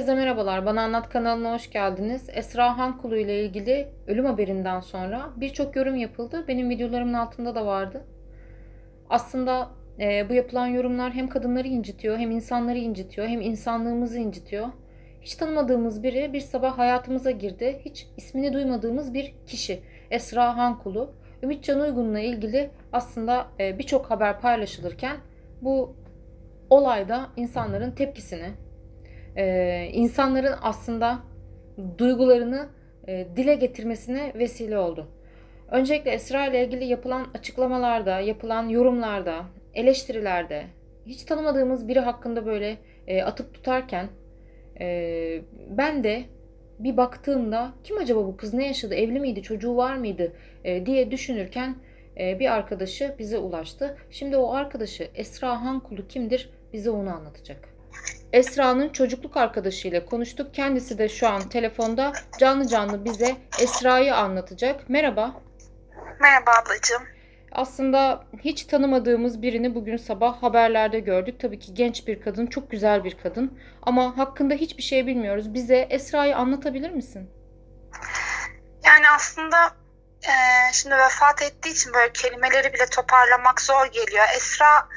Herkese merhabalar. Bana Anlat kanalına hoş geldiniz. Esra Hankulu ile ilgili ölüm haberinden sonra birçok yorum yapıldı. Benim videolarımın altında da vardı. Aslında e, bu yapılan yorumlar hem kadınları incitiyor, hem insanları incitiyor, hem insanlığımızı incitiyor. Hiç tanımadığımız biri bir sabah hayatımıza girdi. Hiç ismini duymadığımız bir kişi. Esra Hankulu. Ümit Can Uygun'la ilgili aslında e, birçok haber paylaşılırken bu olayda insanların tepkisini, e, insanların aslında duygularını e, dile getirmesine vesile oldu. Öncelikle Esra ile ilgili yapılan açıklamalarda, yapılan yorumlarda, eleştirilerde hiç tanımadığımız biri hakkında böyle e, atıp tutarken e, ben de bir baktığımda kim acaba bu kız ne yaşadı, evli miydi, çocuğu var mıydı e, diye düşünürken e, bir arkadaşı bize ulaştı. Şimdi o arkadaşı Esra Hankulu kimdir bize onu anlatacak. Esra'nın çocukluk arkadaşıyla konuştuk. Kendisi de şu an telefonda canlı canlı bize Esra'yı anlatacak. Merhaba. Merhaba ablacığım. Aslında hiç tanımadığımız birini bugün sabah haberlerde gördük. Tabii ki genç bir kadın, çok güzel bir kadın. Ama hakkında hiçbir şey bilmiyoruz. Bize Esra'yı anlatabilir misin? Yani aslında e, şimdi vefat ettiği için böyle kelimeleri bile toparlamak zor geliyor. Esra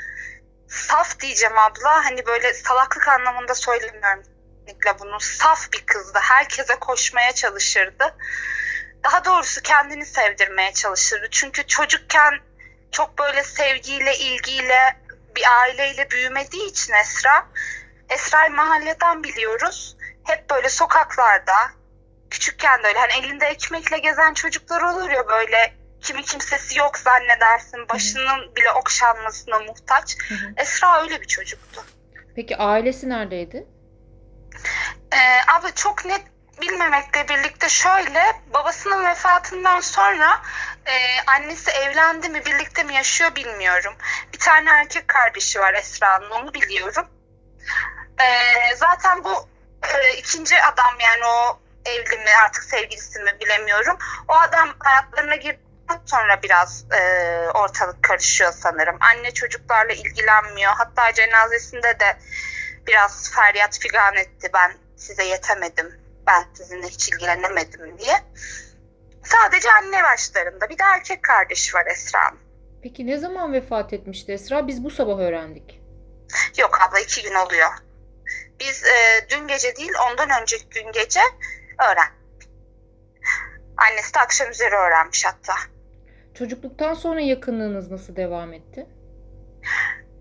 saf diyeceğim abla. Hani böyle salaklık anlamında söylemiyorum kesinlikle bunu. Saf bir kızdı. Herkese koşmaya çalışırdı. Daha doğrusu kendini sevdirmeye çalışırdı. Çünkü çocukken çok böyle sevgiyle, ilgiyle, bir aileyle büyümediği için Esra, Esra'yı mahalleden biliyoruz. Hep böyle sokaklarda, küçükken de öyle hani elinde ekmekle gezen çocuklar olur ya böyle kimi kimsesi yok zannedersin başının bile okşanmasına muhtaç. Hı hı. Esra öyle bir çocuktu. Peki ailesi neredeydi? Ee, abi çok net bilmemekle birlikte şöyle babasının vefatından sonra e, annesi evlendi mi birlikte mi yaşıyor bilmiyorum. Bir tane erkek kardeşi var Esra'nın onu biliyorum. Ee, zaten bu e, ikinci adam yani o evli mi artık sevgilisi mi bilemiyorum. O adam hayatlarına girdikten sonra biraz e, ortalık karışıyor sanırım. Anne çocuklarla ilgilenmiyor. Hatta cenazesinde de biraz feryat figan etti. Ben size yetemedim. Ben sizinle hiç ilgilenemedim diye. Sadece anne başlarında. Bir de erkek kardeşi var Esra'nın. Peki ne zaman vefat etmişti Esra? Biz bu sabah öğrendik. Yok abla iki gün oluyor. Biz e, dün gece değil ondan önceki gün gece öğren. Annesi de akşam üzeri öğrenmiş hatta. Çocukluktan sonra yakınlığınız nasıl devam etti?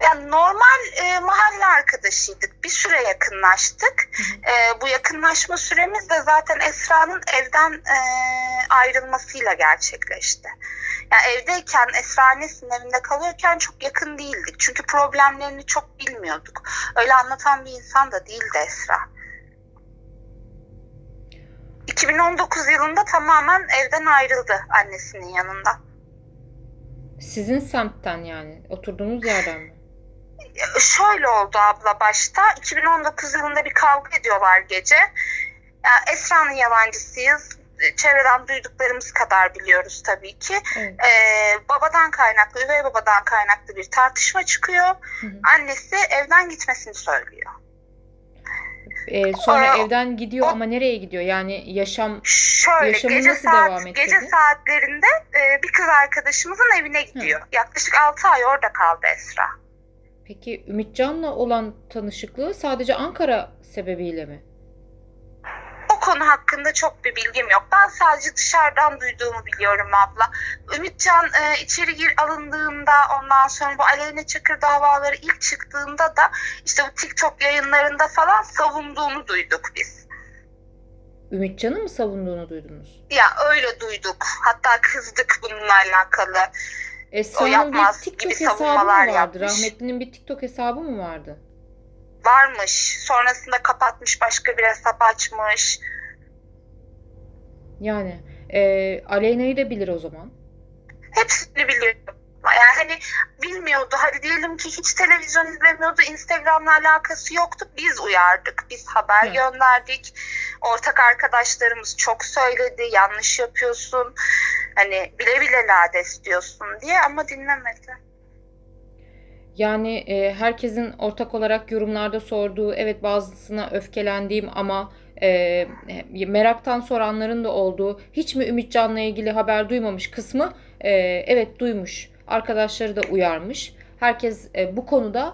Yani normal e, mahalle arkadaşıydık. Bir süre yakınlaştık. E, bu yakınlaşma süremiz de zaten Esra'nın evden e, ayrılmasıyla gerçekleşti. Yani evdeyken Esra annesinin evinde kalıyorken çok yakın değildik. Çünkü problemlerini çok bilmiyorduk. Öyle anlatan bir insan da değildi Esra. 2019 yılında tamamen evden ayrıldı annesinin yanında. Sizin semtten yani oturduğunuz yerden mi? şöyle oldu abla başta. 2019 yılında bir kavga ediyorlar gece. Ya Esra'nın yalancısıyız. Çevreden duyduklarımız kadar biliyoruz tabii ki. Evet. Ee, babadan kaynaklı, üvey babadan kaynaklı bir tartışma çıkıyor. Hı hı. Annesi evden gitmesini söylüyor. Ee, sonra Aa, evden gidiyor o- ama nereye gidiyor? Yani yaşam Şöyle Yaşamı gece nasıl saat devam ettirdi? gece saatlerinde e, bir kız arkadaşımızın evine gidiyor. Yaklaşık 6 ay orada kaldı Esra. Peki Ümitcan'la olan tanışıklığı sadece Ankara sebebiyle mi? Konu hakkında çok bir bilgim yok. Ben sadece dışarıdan duyduğumu biliyorum abla. Ümitcan e, içeri gir alındığında ondan sonra bu Aleyna Çakır davaları ilk çıktığında da işte bu TikTok yayınlarında falan savunduğunu duyduk biz. Ümitcan'ı mı savunduğunu duydunuz? Ya öyle duyduk. Hatta kızdık bununla alakalı. Esra'nın bir TikTok hesabı mı vardı? yapmış. Rahmetlinin bir TikTok hesabı mı vardı? Varmış. Sonrasında kapatmış başka bir hesap açmış. Yani e, Aleyna'yı da bilir o zaman. Hepsini biliyorum. Yani hani bilmiyordu. Hadi diyelim ki hiç televizyon izlemiyordu. Instagram'la alakası yoktu. Biz uyardık. Biz haber Evet. gönderdik. Ortak arkadaşlarımız çok söyledi. Yanlış yapıyorsun. Hani bile bile lades diyorsun diye ama dinlemedi. Yani e, herkesin ortak olarak yorumlarda sorduğu, evet bazısına öfkelendiğim ama e, meraktan soranların da olduğu, hiç mi Ümitcan'la ilgili haber duymamış kısmı, e, evet duymuş. Arkadaşları da uyarmış. Herkes e, bu konuda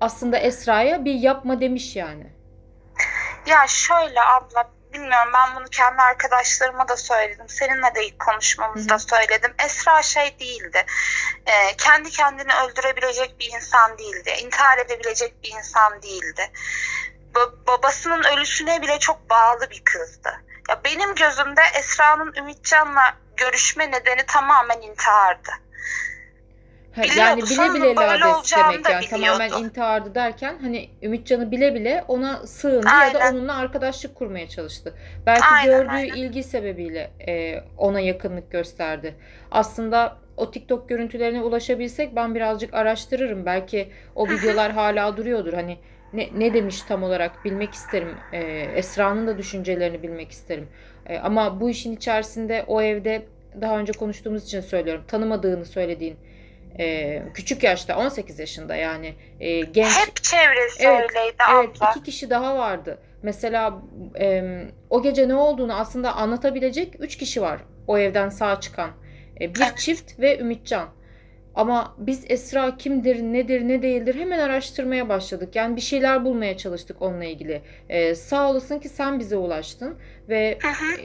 aslında Esra'ya bir yapma demiş yani. Ya şöyle abla bilmiyorum ben bunu kendi arkadaşlarıma da söyledim. Seninle de ilk konuşmamızda Hı hı. söyledim. Esra şey değildi. Ee, kendi kendini öldürebilecek bir insan değildi. İntihar edebilecek bir insan değildi. Ba- babasının ölüsüne bile çok bağlı bir kızdı. Ya benim gözümde Esra'nın Ümitcan'la görüşme nedeni tamamen intihardı. Biliyordu, yani bile bile lades demek yani tamamen intihardı derken hani Ümitcan'ı bile bile ona sığındı ya da Aynen. onunla arkadaşlık kurmaya çalıştı. Belki Aynen, gördüğü aynen. ilgi sebebiyle e, ona yakınlık gösterdi. Aslında o TikTok görüntülerine ulaşabilsek ben birazcık araştırırım. Belki o videolar hala duruyordur. Hani ne, ne demiş tam olarak bilmek isterim. E, Esra'nın da düşüncelerini bilmek isterim. E, ama bu işin içerisinde o evde daha önce konuştuğumuz için söylüyorum. Tanımadığını söylediğin e, küçük yaşta 18 yaşında yani e, genç Hep çevresi Evet, öyleydi evet abla. iki kişi daha vardı. Mesela e, o gece ne olduğunu aslında anlatabilecek üç kişi var o evden sağ çıkan. E, bir Evet. çift ve Ümitcan. Ama biz Esra kimdir, nedir, ne değildir hemen araştırmaya başladık. Yani bir şeyler bulmaya çalıştık onunla ilgili. E, sağ olasın ki sen bize ulaştın ve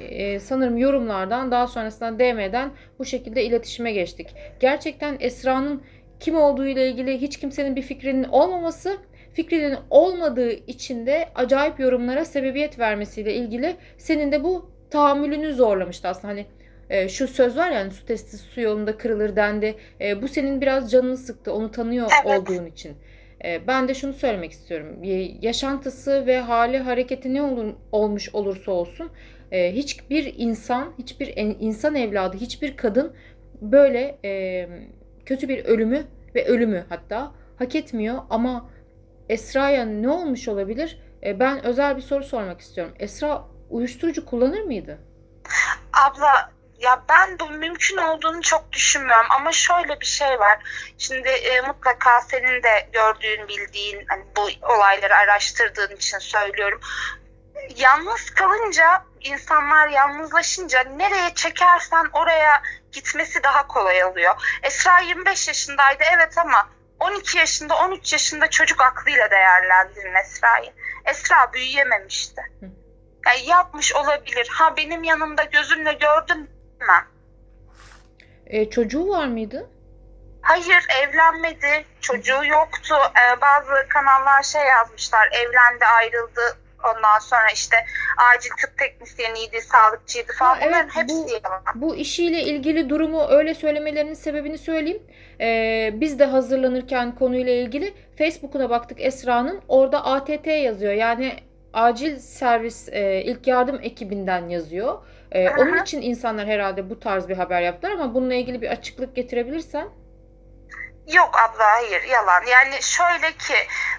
e, sanırım yorumlardan daha sonrasında DM'den bu şekilde iletişime geçtik. Gerçekten Esra'nın kim olduğu ile ilgili hiç kimsenin bir fikrinin olmaması, fikrinin olmadığı için de acayip yorumlara sebebiyet vermesiyle ilgili senin de bu tahammülünü zorlamıştı aslında. Hani e, şu söz var yani su testi su yolunda kırılır dendi. E, bu senin biraz canını sıktı onu tanıyor Evet. olduğun için. E, ben de şunu söylemek istiyorum. Yaşantısı ve hali hareketi ne olur, olmuş olursa olsun e, hiçbir insan, hiçbir insan evladı, hiçbir kadın böyle e, kötü bir ölümü ve ölümü hatta hak etmiyor. Ama Esra'ya ne olmuş olabilir? E, ben özel bir soru sormak istiyorum. Esra uyuşturucu kullanır mıydı? Abla ya ben bu mümkün olduğunu çok düşünmüyorum ama şöyle bir şey var. Şimdi e, mutlaka senin de gördüğün, bildiğin hani bu olayları araştırdığın için söylüyorum. Yalnız kalınca insanlar yalnızlaşınca nereye çekersen oraya gitmesi daha kolay oluyor. Esra 25 yaşındaydı evet ama 12 yaşında 13 yaşında çocuk aklıyla değerlendirin Esra'yı. Esra büyüyememişti. Hı. Yani yapmış olabilir. Ha benim yanımda gözümle gördüm demem. E, çocuğu var mıydı? Hayır evlenmedi. Çocuğu yoktu. Ee, bazı kanallar şey yazmışlar. Evlendi ayrıldı. Ondan sonra işte acil tıp teknisyeniydi, sağlıkçıydı falan. Ha, evet, Bunların hepsi bu- yalan. Bu işiyle ilgili durumu öyle söylemelerinin sebebini söyleyeyim. Ee, biz de hazırlanırken konuyla ilgili Facebook'una baktık Esra'nın. Orada ATT yazıyor. Yani acil servis e, ilk yardım ekibinden yazıyor. Ee, onun için insanlar herhalde bu tarz bir haber yaptılar ama bununla ilgili bir açıklık getirebilirsen. Yok abla hayır yalan. Yani şöyle ki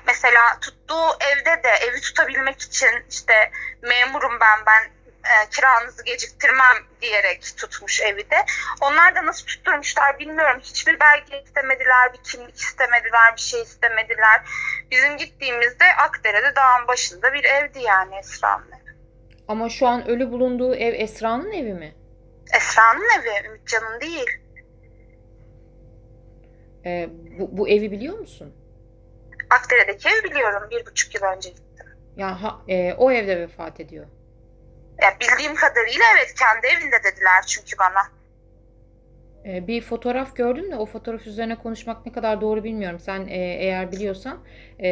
mesela tuttuğu evde de evi tutabilmek için işte memurum ben ben e, kiranızı geciktirmem diyerek tutmuş evi de. Onlar da nasıl tutturmuşlar bilmiyorum. Hiçbir belge istemediler, bir kimlik istemediler, bir şey istemediler. Bizim gittiğimizde Akdere'de dağın başında bir evdi yani Esra'nın evi. Ama şu an ölü bulunduğu ev Esra'nın evi mi? Esra'nın evi, Ümitcan'ın değil. Ee, bu, bu evi biliyor musun? Akdere'deki evi biliyorum. Bir buçuk yıl önce gittim. Ya ha, e, o evde vefat ediyor. Ya bildiğim kadarıyla evet kendi evinde dediler çünkü bana. Ee, Bir fotoğraf gördüm de o fotoğraf üzerine konuşmak ne kadar doğru bilmiyorum. Sen e, eğer biliyorsan e,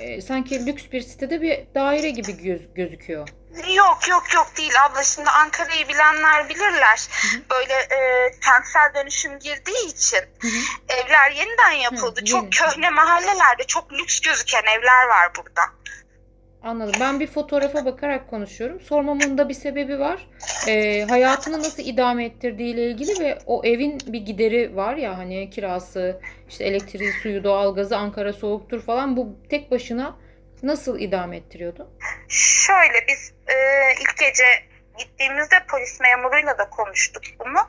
e, sanki lüks bir sitede bir daire gibi göz- gözüküyor. Yok yok yok değil abla şimdi Ankara'yı bilenler bilirler. hı. Böyle e, kentsel dönüşüm girdiği için Hı hı. evler yeniden yapıldı. Hı, çok köhne mahallelerde çok lüks gözüken evler var burada. Anladım. Ben bir fotoğrafa bakarak konuşuyorum. Sormamın da bir sebebi var. E, hayatını nasıl idame ettirdiği ile ilgili ve o evin bir gideri var ya hani kirası, işte elektriği, suyu, doğalgazı, Ankara soğuktur falan. Bu tek başına nasıl idame ettiriyordu? Şöyle biz e, ilk gece gittiğimizde polis memuruyla da konuştuk bunu.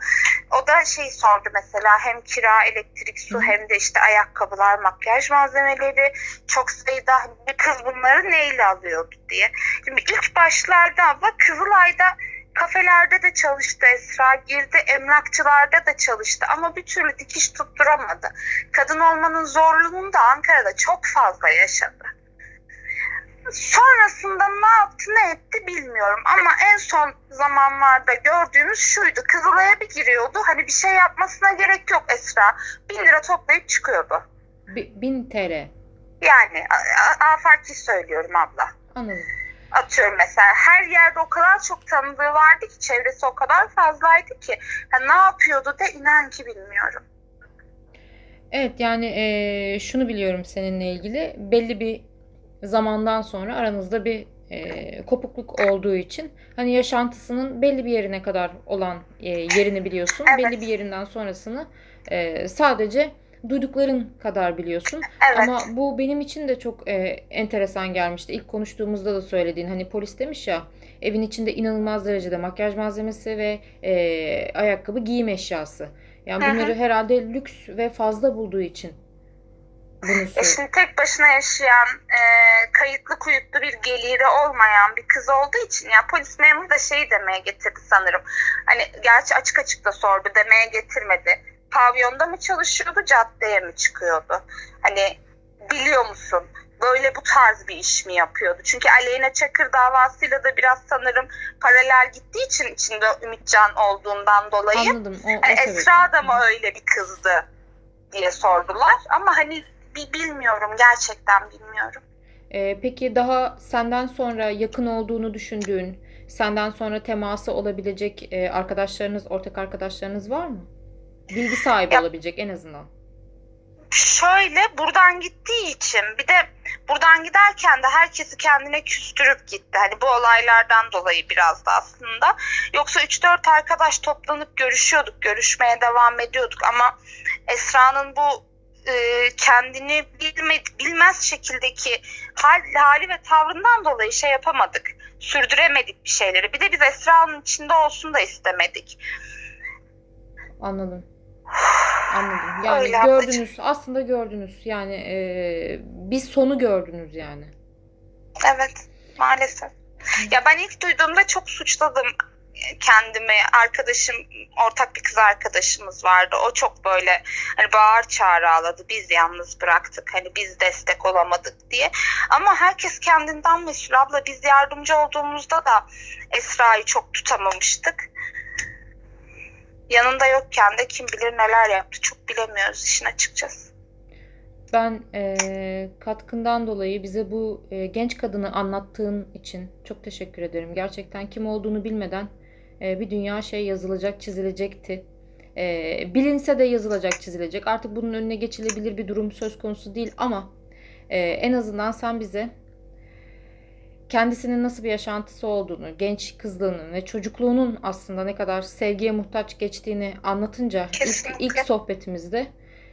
O da şeyi sordu mesela hem kira, elektrik, su hem de işte ayakkabılar, makyaj malzemeleri çok sayıda hani bir kız bunları neyle alıyordu diye. Şimdi ilk başlarda abla Kızılay'da kafelerde de çalıştı Esra, girdi emlakçılarda da çalıştı ama bir türlü dikiş tutturamadı. Kadın olmanın zorluğunu da Ankara'da çok fazla yaşadı. Sonrasında ne yaptı ne etti bilmiyorum ama en son zamanlarda gördüğümüz şuydu. Kızılay'a bir giriyordu. Hani bir şey yapmasına gerek yok Esra. Bin lira toplayıp çıkıyordu. Bi- 1000 TL. Yani afaki söylüyorum abla. Anladım. Atıyorum mesela her yerde o kadar çok tanıdığı vardı ki çevresi o kadar fazlaydı ki. Ha, ne yapıyordu da inan ki bilmiyorum. Evet yani eee, şunu biliyorum seninle ilgili. Belli bir zamandan sonra aranızda bir eee, kopukluk olduğu için hani yaşantısının belli bir yerine kadar olan eee, yerini biliyorsun. Evet. Belli bir yerinden sonrasını eee, sadece duydukların kadar biliyorsun. Evet. Ama bu benim için de çok eee, enteresan gelmişti. İlk konuştuğumuzda da söylediğin hani polis demiş ya evin içinde inanılmaz derecede makyaj malzemesi ve eee, ayakkabı giyim eşyası. Yani bunları herhalde lüks ve fazla bulduğu için E şimdi tek başına yaşayan, e, kayıtlı kuyutlu bir geliri olmayan bir kız olduğu için ya polis memuru da şey demeye getirdi sanırım. Hani gerçi açık açık da sordu demeye getirmedi. Pavyonda mı çalışıyordu, caddeye mi çıkıyordu? Hani biliyor musun? Böyle bu tarz bir iş mi yapıyordu? Çünkü Aleyna Çakır davasıyla da biraz sanırım paralel gittiği için içinde Ümitcan olduğundan dolayı. Anladım. O, o Hani. Esra da mı öyle bir kızdı diye sordular. Ama hani bilmiyorum gerçekten bilmiyorum. Ee, peki daha senden sonra yakın olduğunu düşündüğün, senden sonra teması olabilecek e, arkadaşlarınız, ortak arkadaşlarınız var mı? Bilgi sahibi Ya- olabilecek en azından. Şöyle buradan gittiği için bir de buradan giderken de herkesi kendine küstürüp gitti. Hani bu olaylardan dolayı biraz da aslında. Yoksa 3-4 arkadaş toplanıp görüşüyorduk, görüşmeye devam ediyorduk ama Esra'nın bu e, kendini bilme, bilmez şekildeki hal, hali ve tavrından dolayı şey yapamadık. Sürdüremedik bir şeyleri. Bir de biz Esra'nın içinde olsun da istemedik. Anladım. Anladım. Yani Öyle ablacığım. gördünüz, aslında gördünüz. Yani e, bir sonu gördünüz yani. Evet, maalesef. Ya ben ilk duyduğumda çok suçladım kendimi. Arkadaşım, ortak bir kız arkadaşımız vardı. O çok böyle hani bağır çağır ağladı. Biz yalnız bıraktık. Hani biz destek olamadık diye. Ama herkes kendinden mesul. Abla biz yardımcı olduğumuzda da Esra'yı çok tutamamıştık. Yanında yokken de kim bilir neler yaptı. Çok bilemiyoruz işin açıkçası. Ben e, katkından dolayı bize bu e, genç kadını anlattığın için çok teşekkür ederim. Gerçekten kim olduğunu bilmeden e, bir dünya şey yazılacak, çizilecekti. E, bilinse de yazılacak, çizilecek. Artık bunun önüne geçilebilir bir durum söz konusu değil ama e, en azından sen bize kendisinin nasıl bir yaşantısı olduğunu, genç kızlığının ve çocukluğunun aslında ne kadar sevgiye muhtaç geçtiğini anlatınca ilk, ilk sohbetimizde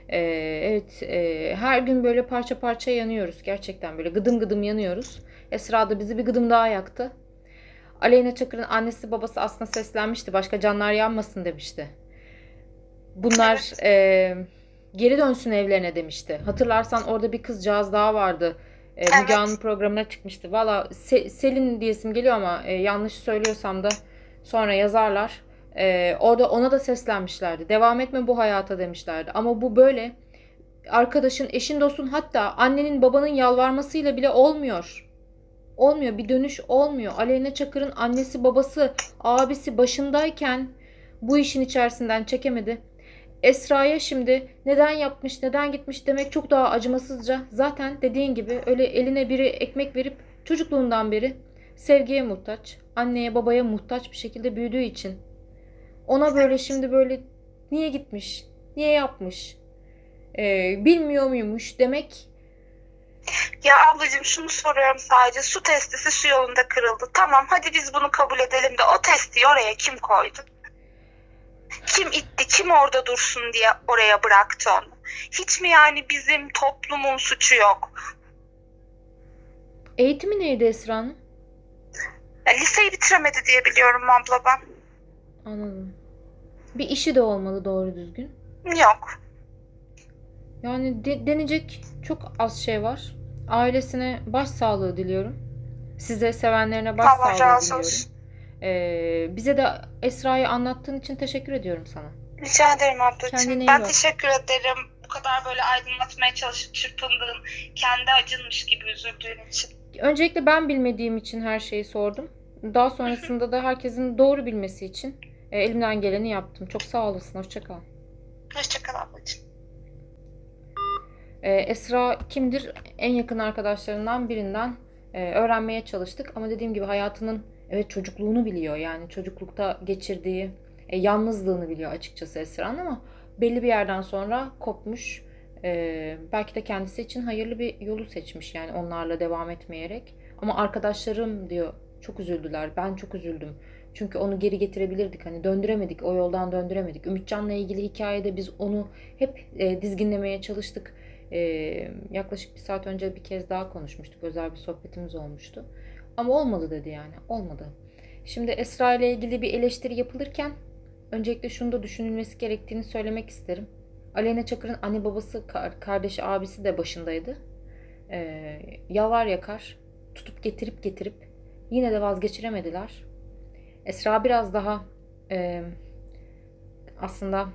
e, evet e, her gün böyle parça parça yanıyoruz gerçekten böyle gıdım gıdım yanıyoruz. Esra da bizi bir gıdım daha yaktı. Aleyna Çakır'ın annesi babası aslında seslenmişti başka canlar yanmasın demişti. Bunlar e, geri dönsün evlerine demişti. Hatırlarsan orada bir kızcağız daha vardı. E, Müge Evet. Anlı programına çıkmıştı. Valla Se- Selin diyesim geliyor ama e, yanlış söylüyorsam da sonra yazarlar. E, orada ona da seslenmişlerdi. Devam etme bu hayata demişlerdi. Ama bu böyle arkadaşın, eşin, dostun hatta annenin babanın yalvarmasıyla bile olmuyor. Olmuyor. Bir dönüş olmuyor. Aleyna Çakır'ın annesi, babası, abisi başındayken bu işin içerisinden çekemedi. Esra'ya şimdi neden yapmış, neden gitmiş demek çok daha acımasızca. Zaten dediğin gibi öyle eline biri ekmek verip çocukluğundan beri sevgiye muhtaç, anneye babaya muhtaç bir şekilde büyüdüğü için ona böyle şimdi böyle niye gitmiş, niye yapmış, ee, bilmiyor muymuş demek Ya ablacığım şunu soruyorum sadece. Su testisi su yolunda kırıldı. Tamam hadi biz bunu kabul edelim de o testi oraya kim koydu? Kim itti? Kim orada dursun diye oraya bıraktı onu? Hiç mi yani bizim toplumun suçu yok? eğitimi neydi Esra'nın? Ya liseyi bitiremedi diye biliyorum abla ben. Anladım. Bir işi de olmalı doğru düzgün. Yok. Yani de- denecek çok az şey var. Ailesine başsağlığı diliyorum. Size sevenlerine Allah başsağlığı razı diliyorum. olsun. Ee, bize de Esra'yı anlattığın için teşekkür ediyorum sana. Rica ederim ablacığım. Kendine iyi ben bak. teşekkür ederim. Bu kadar böyle aydınlatmaya çalışıp çırpındığın, kendi acınmış gibi üzüldüğün için. Öncelikle ben bilmediğim için her şeyi sordum. Daha sonrasında da herkesin doğru bilmesi için e, elimden geleni yaptım. Çok sağ olasın. Hoşça kal. Hoşçakal ablacığım. Ee, Esra kimdir? En yakın arkadaşlarından birinden e, öğrenmeye çalıştık. Ama dediğim gibi hayatının evet çocukluğunu biliyor. Yani çocuklukta geçirdiği e, yalnızlığını biliyor açıkçası Esra'nın ama belli bir yerden sonra kopmuş. Ee, belki de kendisi için hayırlı bir yolu seçmiş yani onlarla devam etmeyerek. Ama arkadaşlarım diyor çok üzüldüler. Ben çok üzüldüm. Çünkü onu geri getirebilirdik. Hani döndüremedik. O yoldan döndüremedik. Ümitcan'la ilgili hikayede biz onu hep e, dizginlemeye çalıştık. Ee, yaklaşık bir saat önce bir kez daha konuşmuştuk. Özel bir sohbetimiz olmuştu. Ama olmadı dedi yani. Olmadı. Şimdi Esra ile ilgili bir eleştiri yapılırken öncelikle şunu da düşünülmesi gerektiğini söylemek isterim. Aleyna Çakır'ın anne babası, kar- kardeşi, abisi de başındaydı. Ee, yalvar yakar, tutup getirip getirip yine de vazgeçiremediler. Esra biraz daha e, aslında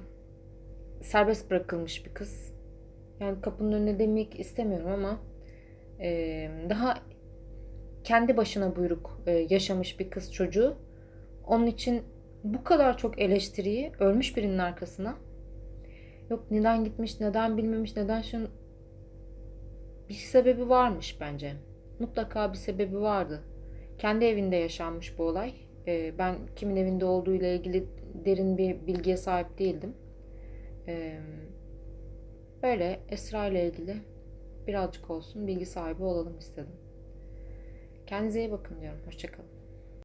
serbest bırakılmış bir kız. Yani kapının önüne demek istemiyorum ama e, daha kendi başına buyruk e, yaşamış bir kız çocuğu. Onun için bu kadar çok eleştiriyi ölmüş birinin arkasına yok neden gitmiş, neden bilmemiş, neden şunu bir sebebi varmış bence. Mutlaka bir sebebi vardı. Kendi evinde yaşanmış bu olay. E, ben kimin evinde olduğu ile ilgili derin bir bilgiye sahip değildim. E, Böyle Esra ile ilgili birazcık olsun bilgi sahibi olalım istedim. Kendinize iyi bakın diyorum. Hoşçakalın.